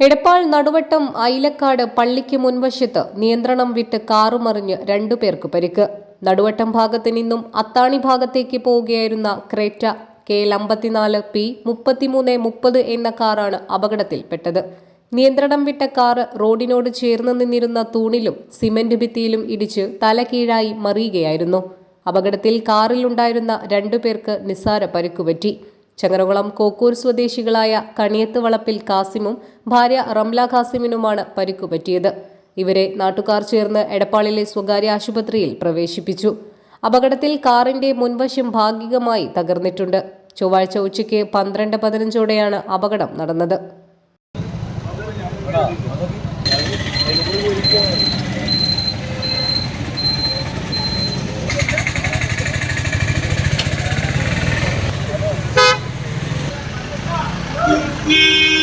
എടപ്പാൾ നടുവട്ടം ഐലക്കാട് പള്ളിക്ക് മുൻവശത്ത് നിയന്ത്രണം വിട്ട് കാറുമറിഞ്ഞ് രണ്ടുപേർക്ക് പരിക്ക്. നടുവട്ടം ഭാഗത്ത് നിന്നും അത്താണി ഭാഗത്തേക്ക് പോവുകയായിരുന്ന ക്രേറ്റ കെ എൽ അമ്പത്തിനാല് പി മുപ്പത്തിമൂന്ന് മുപ്പത് എന്ന കാറാണ് അപകടത്തിൽപ്പെട്ടത്. നിയന്ത്രണം വിട്ട കാറ് റോഡിനോട് ചേർന്ന് നിന്നിരുന്ന തൂണിലും സിമന്റ് ഭിത്തിയിലും ഇടിച്ച് തല കീഴായി മറിയുകയായിരുന്നു. അപകടത്തിൽ കാറിലുണ്ടായിരുന്ന രണ്ടുപേർക്ക് നിസ്സാര പരിക്കുപറ്റി. ചങ്ങരകുളം കോക്കൂർ സ്വദേശികളായ കണിയത്ത് വളപ്പിൽ കാസിമും ഭാര്യ റംല കാസിമിനുമാണ് പരിക്കുപറ്റിയത് ഇവരെ നാട്ടുകാർ ചേർന്ന് എടപ്പാളിലെ സ്വകാര്യ ആശുപത്രിയിൽ പ്രവേശിപ്പിച്ചു. അപകടത്തിൽ കാറിന്റെ മുൻവശം ഭാഗികമായി തകർന്നിട്ടുണ്ട്. ചൊവ്വാഴ്ച ഉച്ചയ്ക്ക് പന്ത്രണ്ട് പതിനഞ്ചോടെയാണ് അപകടം നടന്നത്. Música